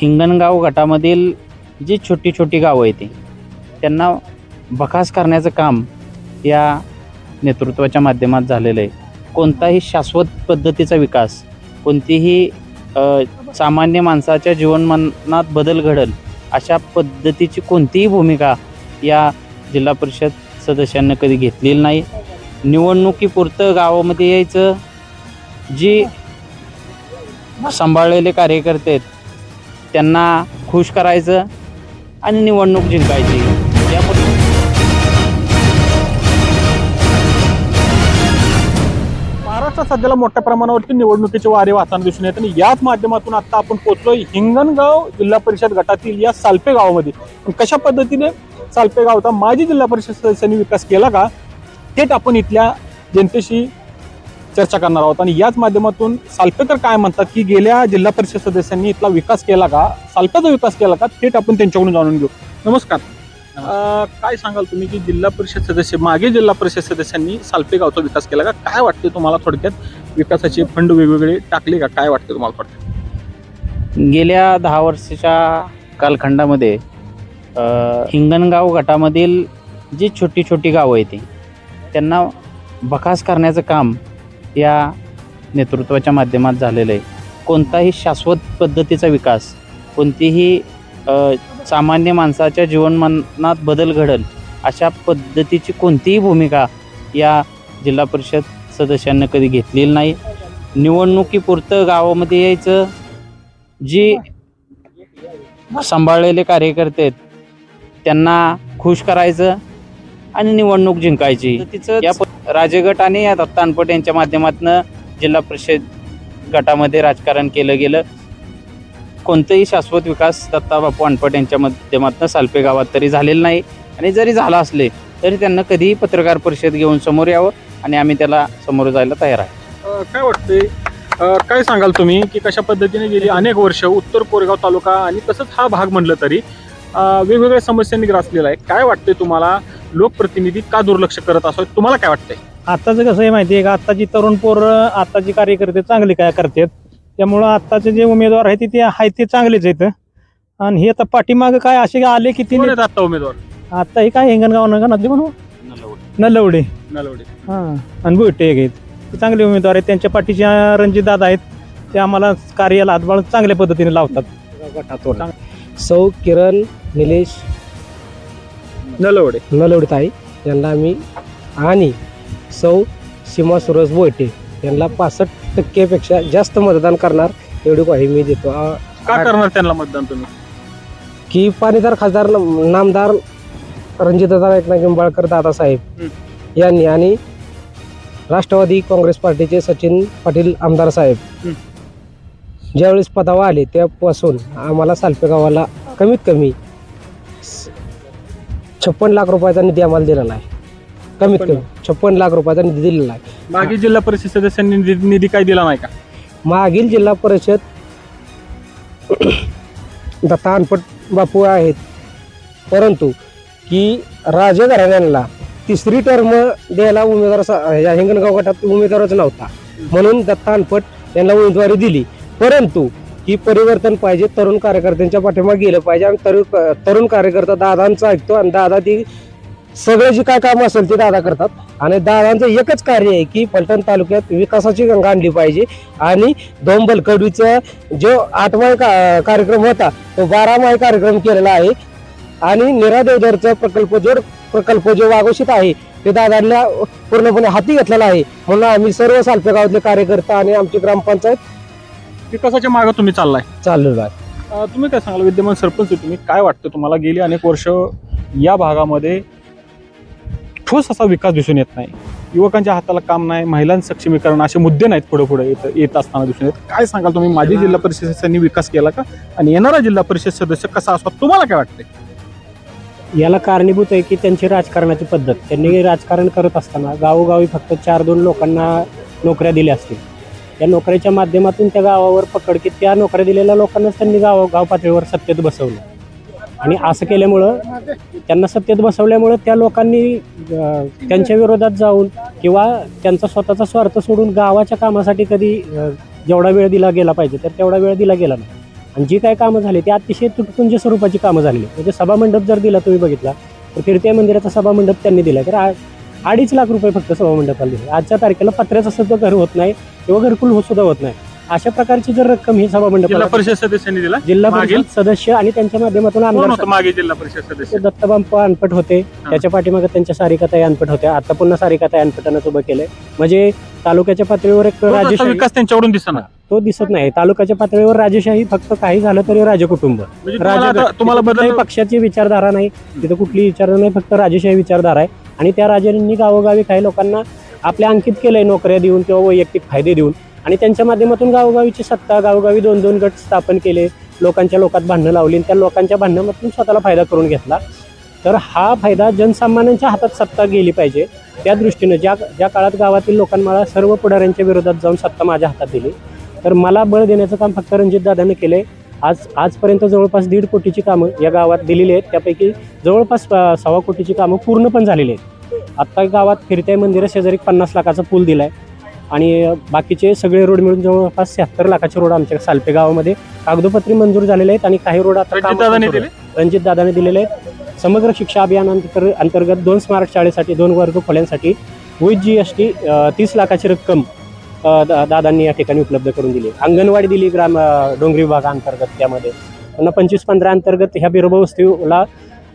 हिंगणगाव गटामधील जी छोटी छोटी गावं आहेत ती त्यांना बकास करण्याचं काम या नेतृत्वाच्या माध्यमात झालेलं आहे. कोणताही शाश्वत पद्धतीचा विकास कोणतीही सामान्य माणसाच्या जीवनमानात बदल घडल अशा पद्धतीची कोणतीही भूमिका या जिल्हा परिषद सदस्यांना कधी घेतलेली नाही. निवडणुकीपुरतं गावामध्ये यायचं जी सांभाळलेले कार्यकर्ते आहेत त्यांना खुश करायचं आणि निवडणूक जिंकायची. या महाराष्ट्रात सध्याला मोठ्या प्रमाणावरती निवडणुकीचे वारे वाहताना दिसून येत आणि याच माध्यमातून आता आपण पोहोचलोय हिंगणगाव जिल्हा परिषद गटातील या सालपे गावामध्ये. पण कशा पद्धतीने सालपे गावचा माजी जिल्हा परिषद सदस्यांनी विकास केला का? थेट आपण इथल्या जनतेशी चर्चा करणार आहोत. आणि याच माध्यमातून सालपेकर काय म्हणतात की गेल्या जिल्हा परिषद सदस्यांनी इथला विकास केला का? सालप्याचा विकास केला का? थेट आपण त्यांच्याकडून जाणून घेऊ. नमस्कार. काय सांगाल तुम्ही की जिल्हा परिषद सदस्य मागे जिल्हा परिषद सदस्यांनी सालपे गावचा विकास केला का? काय वाटते तुम्हाला थोडक्यात? विकासाचे फंड वेगवेगळे टाकले का? काय वाटते तुम्हाला थोडक्यात? गेल्या दहा वर्षाच्या कालखंडामध्ये अ, हिंगणगाव गटामधील जी छोटी छोटी गावं आहेत ती त्यांना बकास करण्याचं काम या नेतृत्वाच्या माध्यमात झालेलं आहे. कोणताही शाश्वत पद्धतीचा विकास कोणतीही सामान्य माणसाच्या जीवनमानात बदल घडल अशा पद्धतीची कोणतीही भूमिका या जिल्हा परिषद सदस्यांना कधी घेतलेली नाही. निवडणुकीपुरतं गावामध्ये यायचं जी सांभाळलेले कार्यकर्ते आहेत त्यांना खुश करायचं आणि निवडणूक जिंकायची. तिचं या राजगट आणि या दत्ता अनपट यांच्या माध्यमातून जिल्हा परिषद गटामध्ये राजकारण केलं गेलं. कोणतंही शाश्वत विकास दत्ता बापू अनपट यांच्या माध्यमातून सालपे गावात तरी झालेलं नाही. आणि जरी झाला असले तरी त्यांना कधीही पत्रकार परिषद घेऊन समोर यावं आणि आम्ही त्याला समोर जायला तयार आहे. काय वाटते काय सांगाल तुम्ही की कशा पद्धतीने गेली अनेक वर्ष उत्तर कोरेगाव तालुका आणि तसंच हा भाग म्हणलं तरी वेगवेगळ्या समस्यांनी ग्रासलेला आहे. काय वाटते तुम्हाला? लोकप्रतिनिधी का दुर्लक्ष करत असं तुम्हाला काय वाटतंय? आत्ताचं कसं आहे माहिती आहे का? आत्ताची तरुण पोरं आत्ताची कार्यकर्ते चांगले काय करतात? त्यामुळं आत्ताचे जे उमेदवार आहेत ते आहेत ते चांगलेच आहेत. आणि हे आता पाठीमागं काय असे आले की कोण तिने आहेत आता उमेदवार? आता हे काय हिंगणगाव नगरातले म्हणू नलवडे. नलवडे. हां. आणि बुटे एक आहेत. ते चांगले उमेदवार आहेत. त्यांच्या पाठीचे रणजित दादा आहेत. ते आम्हाला कार्याला हातभाळ चांगल्या पद्धतीने लावतात. गटातून सौ किरण निलेश नलवडे. नलवडताई यांना आम्ही आणि सौ सीमा सुरज बोयटे यांना पासष्ट टक्केपेक्षा जास्त मतदान करणार एवढी ग्वाही मी देतो. आ- का करणार त्यांना मतदान तुम्ही? की पाणीदार खासदार न- नामदार रणजितदादा एकनाथ निंबाळकर दादासाहेब यांनी आणि राष्ट्रवादी काँग्रेस पार्टीचे सचिन पाटील आमदार साहेब. ज्यावेळेस पदावर आले त्यापासून आम्हाला सालपे गावाला कमीत कमी छप्पन लाख रुपयाचा निधी आम्हाला दिलेला आहे. कमीत कमी छप्पन लाख रुपयाचा निधी दिलेला आहे. मागे जिल्हा परिषद सदस्यांनी निधी निधी काय दिला नाही का? मागील जिल्हा परिषद दत्ता अनपट बापू आहेत. परंतु की राजे घराण्यांना तिसरी टर्म द्यायला उमेदवार या हिंगणगाव गटात उमेदवारच नव्हता. म्हणून दत्ता अनपट यांना उमेदवारी दिली. परंतु ही परिवर्तन पाहिजे तरुण कार्यकर्त्यांच्या पाठीमागे गेलं पाहिजे आणि तरुण तरुण कार्यकर्ता दादांचं ऐकतो आणि दादा ती सगळे जे काय काम असेल ते दादा करतात. आणि दादांचं एकच कार्य आहे की पलटण तालुक्यात विकासाची गंगा आणली पाहिजे. आणि दोंबल कडवीचा जो आठवा का- कार्यक्रम होता तो बारामाही कार्यक्रम केलेला आहे. आणि निरादेवदरचा प्रकल्प जो प्रकल्प जो वाघोषित आहे ते दादांना पूर्णपणे हाती घेतलेला आहे. म्हणून आम्ही सर्व सालपे गावातले कार्यकर्ता आणि आमची ग्रामपंचायत विकासाच्या मागे तुम्ही चाललाय. चाललेलो आहे अं, तुम्ही काय सांगाल? विद्यमान सरपंच आहे तुम्ही. काय वाटतं तुम्हाला? गेली अनेक वर्ष या भागामध्ये ठोस असा विकास दिसून येत नाही. युवकांच्या हाताला काम नाही महिलांचं सक्षमीकरण असे मुद्दे नाहीत पुढे पुढे येत येत असताना दिसून येत. काय सांगाल तुम्ही? माजी जिल्हा परिषद सदस्यांनी विकास केला का? आणि येणारा जिल्हा परिषद सदस्य कसा असावा तुम्हाला काय वाटतंय? याला कारणीभूत आहे की त्यांची राजकारणाची पद्धत. त्यांनी राजकारण करत असताना गावोगावी फक्त चार दोन लोकांना नोकऱ्या दिल्या असतील. या नोकऱ्याच्या माध्यमातून त्या गावावर पकड की त्या नोकऱ्या दिलेल्या लोकांनाच त्यांनी गाव गाव पातळीवर सत्तेत बसवलं. आणि असं केल्यामुळं त्यांना सत्तेत बसवल्यामुळं त्या लोकांनी त्यांच्या विरोधात जाऊन किंवा त्यांचा स्वतःचा स्वार्थ सोडून गावाच्या कामासाठी कधी जेवढा वेळ दिला गेला पाहिजे तर तेवढा वेळ दिला गेला नाही. आणि जी काय कामं झाली ती अतिशय तुटपुंज स्वरूपाची कामं झालेली. म्हणजे सभामंडप जर दिला तुम्ही बघितला तर फिरत्या मंदिराचा सभामंडप त्यांनी दिला. तर अडीच लाख रुपये फक्त सभामंडपाला दिले. आजच्या तारखेला पत्र्याचं सुद्धा घर होत नाही किंवा घरकुल सुद्धा होत नाही अशा प्रकारची जर रक्कम ही जिल्हा सभामंडपाला परिषद सदस्यांनी दिला? जिल्हा मागील? परिषद सदस्य आणि त्यांच्या माध्यमातून कोण आमदार होतं मागे जिल्हा परिषद सदस्य? दत्तबांपा अनपट होते. त्याच्या पाठीमागे त्यांच्या सारिकाताई अनपट होत्या. आता पुन्हा सारिकाताई अनपटानं उभं केलंय. म्हणजे तालुक्याच्या पातळीवर एक तो तसा राजेशाही विकास त्यांच्याकडून दिसणार तो दिसत नाही. तालुक्याच्या पातळीवर राजेशाही फक्त काही झालं तरी राजकुटुंब म्हणजे तुम्हाला आता- राजे तुम्हाला कुठल्याही बदल पक्षाची विचारधारा नाही. तिथं कुठली विचारधारा नाही. फक्त राजेशाही विचारधारा आहे. आणि त्या राजांनी गावोगावी काही लोकांना आपल्या अंकित केलंय नोकऱ्या देऊन किंवा वैयक्तिक फायदे देऊन. आणि त्यांच्या माध्यमातून गावोगावीची सत्ता गावोगावी दोन दोन गट स्थापन केले लोकांच्या लोकात भांडणं लावली आणि त्या लोकांच्या भांडणामधून स्वतःला फायदा करून घेतला. तर हा फायदा जनसामान्यांच्या हातात सत्ता गेली पाहिजे. त्या दृष्टीनं ज्या ज्या काळात गावातील लोकांना सर्व पुढाऱ्यांच्या विरोधात जाऊन सत्ता माझ्या हातात दिली. तर मला बळ देण्याचं काम फक्त रणजितदादानं आहे आज आजपर्यंत जवळपास दीड कोटीची कामं या गावात दिलेली आहेत. त्यापैकी जवळपास सव्वा कोटीची कामं पूर्ण पण झालेली आहेत. आत्ता गावात फिरत्या मंदिरं शेजारी पन्नास लाखाचा पूल दिलाय. आणि अं, बाकीचे सगळे रोड मिळून जवळपास शहात्तर लाखाचे रोड आमच्या सालपे गावामध्ये कागदोपत्री मंजूर झालेले आहेत. आणि काही रोड आता दिले? आहेत. रणजितदादाने दिलेले आहेत. समग्र शिक्षा अभियान अंतर- अंतर्गत दोन स्मारक शाळेसाठी दोन वर्ग खोल्यांसाठी विथ जी एस टी तीस लाखाची रक्कम दादांनी या ठिकाणी उपलब्ध करून दिली. अंगणवाडी दिली ग्राम डोंगरी डोंगरी विभागाअंतर्गत त्यामध्ये. पुन्हा पंचवीस पंधरा अंतर्गत ह्या बिरोबा वस्तीला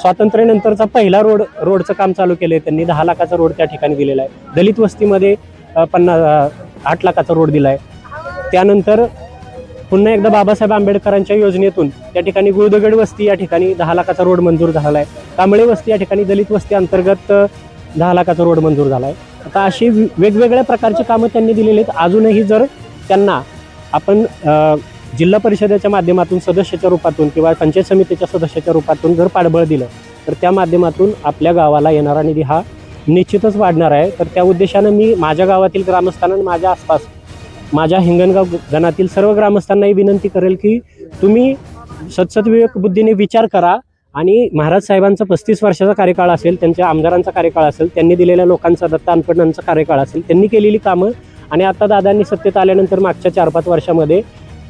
स्वातंत्र्यानंतरचा पहिला रोड रोडचं काम चालू केलं आहे त्यांनी. दहा लाखाचा रोड त्या ठिकाणी दिलेला आहे. दलित वस्तीमध्ये पन्नास आठ लाखाचा रोड दिला आहे त्यानंतर पुन्हा एकदा बाबासाहेब आंबेडकरांच्या योजनेतून त्या ठिकाणी गुळदगड वस्ती या ठिकाणी दहा लाखाचा रोड मंजूर झाला आहे कांबळे वस्ती या ठिकाणी दलित वस्ती अंतर्गत दहा लाखाचा रोड मंजूर झाला आहे आता अशी वेगवेगळ्या प्रकारची कामं त्यांनी दिलेली आहेत. अजूनही जर त्यांना आपण जिल्हा परिषदेच्या माध्यमातून सदस्याच्या रूपातून किंवा पंचायत समितीच्या सदस्याच्या रूपातून जर पाठबळ दिलं तर त्या माध्यमातून आपल्या गावाला येणारा निधी हा निश्चितच वाढणार आहे. तर त्या उद्देशानं मी माझ्या गावातील ग्रामस्थांना आणि माझ्या आसपास माझ्या हिंगणगाव गणातील सर्व ग्रामस्थांनाही विनंती करेल की तुम्ही सत्सद्विवेक बुद्धीने विचार करा. आणि महाराज साहेबांचा पस्तीस वर्षाचा कार्यकाळ असेल त्यांच्या आमदारांचा कार्यकाळ असेल त्यांनी दिलेल्या लोकांचा दत्ता अनपणांचा कार्यकाळ असेल त्यांनी केलेली कामं. आणि आता दादांनी सत्तेत आल्यानंतर मागच्या चार पाच वर्षामध्ये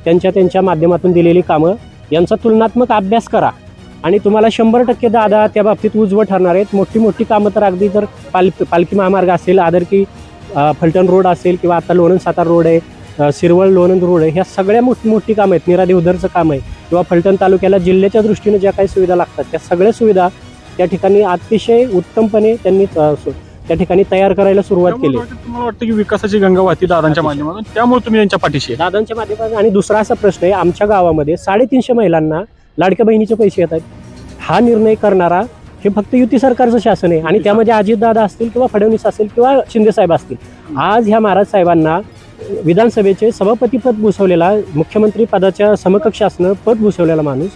त्यांच्या त्यांच्या माध्यमातून दिलेली कामं. यांचा तुलनात्मक अभ्यास करा. आणि तुम्हाला शंभर टक्के दादा त्या बाबतीत उजवं ठरणार आहेत. मोठी मोठी कामं तर अगदी जर पाल पालखी महामार्ग असेल आदरकी फलटण रोड असेल किंवा आता लोणंद सातार रोड आहे अ, शिरवळ लोणंद रोड ह्या सगळ्या मोठी मोठी कामं आहेत. निरा देवधरचं काम आहे किंवा फलटण तालुक्याला जिल्ह्याच्या दृष्टीने ज्या काही सुविधा लागतात त्या सगळ्या सुविधा त्या ठिकाणी अतिशय उत्तमपणे त्यांनी त्या ठिकाणी तयार करायला सुरुवात केली. तुम्हाला वाटतं की विकासाची गंगा वाहती दादांच्या माध्यमातून. त्यामुळे तुम्ही यांच्या पाठीशी. दादांच्या माध्यमातून आणि दुसरा असा प्रश्न आहे आमच्या गावामध्ये साडेतीनशे महिलांना लाडक्या बहिणीचे पैसे येत आहेत. हा निर्णय करणारा हे फक्त युती सरकारचं शासन आहे आणि त्यामध्ये अजितदादा असतील किंवा फडणवीस असतील किंवा शिंदेसाहेब असतील. आज ह्या महाराज साहेबांना विधानसभेचे सभापती पद भूषवलेला मुख्यमंत्री पदाच्या समकक्ष असणं पद भूषवलेला माणूस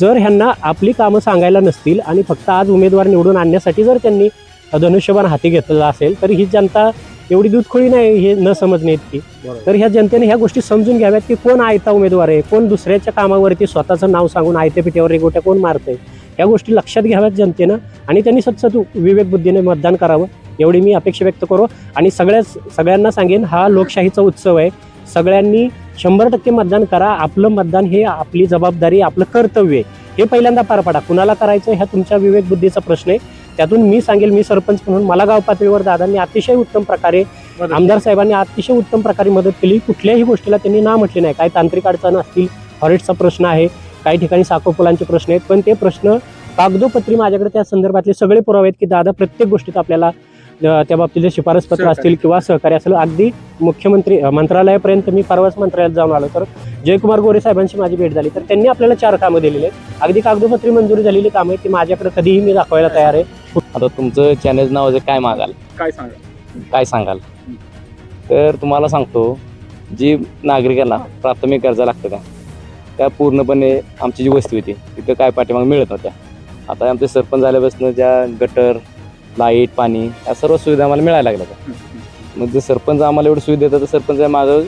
जर ह्यांना आपली कामं सांगायला नसतील आणि फक्त आज उमेदवार निवडून आणण्यासाठी जर त्यांनी धनुष्यबाण हाती घेतलेला असेल तर ही जनता एवढी दूधखोळी नाही हे न समजणे इतकी. तर ह्या जनतेने ह्या गोष्टी समजून घ्याव्यात की कोण आयता उमेदवार आहे कोण दुसऱ्याच्या कामावरती स्वतःचं नाव सांगून आयत्या पिठ्यावर रेगोट्या कोण मारतंय ह्या गोष्टी लक्षात घ्याव्यात जनतेनं आणि त्यांनी सतसत विवेकबुद्धीने मतदान करावं. एवढी मी अपेक्षा व्यक्त करू. आणि सगळ्याच सगळ्यांना सांगेन हा लोकशाहीचा उत्सव आहे. सगळ्यांनी शंभर टक्के मतदान करा. आपलं मतदान हे आपली जबाबदारी आपलं कर्तव्य आहे. हे पहिल्यांदा पार पाडा. कुणाला करायचं ह्या तुमच्या विवेकबुद्धीचा प्रश्न आहे. त्यातून मी सांगेल मी सरपंच म्हणून. मला गाव पातळीवर दादांनी अतिशय उत्तम प्रकारे आमदार साहेबांनी अतिशय उत्तम प्रकारे मदत केली. कुठल्याही गोष्टीला त्यांनी ना म्हटले नाही. काही तांत्रिक अडचण असतील फॉरेस्टचा प्रश्न आहे काही ठिकाणी साखोपुलांचे प्रश्न आहेत. पण ते प्रश्न कागदोपत्री माझ्याकडे त्या संदर्भातले सगळे पुरावे आहेत की दादा प्रत्येक गोष्टीत आपल्याला त्या बाबतीतले शिफारस पत्र. असतील किंवा सहकार्य असेल अगदी मुख्यमंत्री मंत्रालयापर्यंत मी परवाच मंत्रालयात जाऊन आलो. तर जयकुमार गोरे साहेबांची माझी भेट झाली. तर त्यांनी आपल्याला चार कामं दिलेली आहेत. अगदी कागदोपत्री मंजुरी झालेली कामं आहेत ती माझ्याकडे कधीही मी दाखवायला तयार आहे. आता तुमचं चॅनल नावाचं काय मागाल? काय सांगा काय सांगाल? तर तुम्हाला सांगतो जी नागरिकांना प्राथमिक गरजा लागतं का त्या पूर्णपणे आमची जी वस्ती होती तिथं काय पाठीमाग मिळत नव्हत्या. आता आमचे सरपंच झाल्यापासून ज्या गटर लाइट पाणी या सर्व सुविधा आम्हाला मिळायला लागल्या मग जर सरपंच आम्हाला एवढी सुविधा देतात तर सरपंच मागं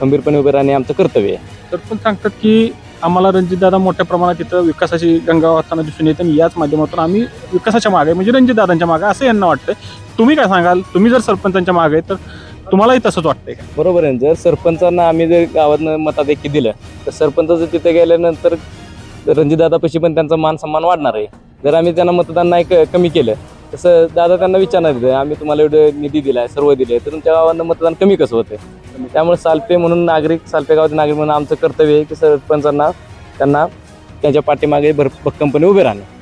खंबीरपणे उभे राहणे आमचं कर्तव्य आहे. तर पण सांगतात की आम्हाला रणजितदादा मोठ्या प्रमाणात तिथं विकासाची गंगा वाहताना दिसून येते आणि याच माध्यमातून आम्ही विकासाच्या मागे म्हणजे रणजितदादांच्या मागे असं यांना वाटतं तुम्ही काय सांगाल? तुम्ही जर सरपंचांच्या मागे तर तुम्हालाही तसंच वाटतंय का? बरोबर आहे. जर सरपंचांना आम्ही जर गावातनं मताधिक्य दिलं तर सरपंच जर तिथे गेल्यानंतर रणजितदादापाशी पण त्यांचा मान सन्मान वाढणार आहे. जर आम्ही त्यांना मतदान नाही कमी केलं तसं दादा त्यांना विचारणार आहे, आम्ही तुम्हाला एवढं निधी दिलाय सर्व दिले तर तुमच्या गावांना मतदान कमी कसं होते त्यामुळे सालपे म्हणून नागरिक सालपे गावाचे नागरिक म्हणून आमचं कर्तव्य आहे की सरपंचांना त्यांना त्यांच्या पाठीमागे भर भक्कमपणे उभे राहणे.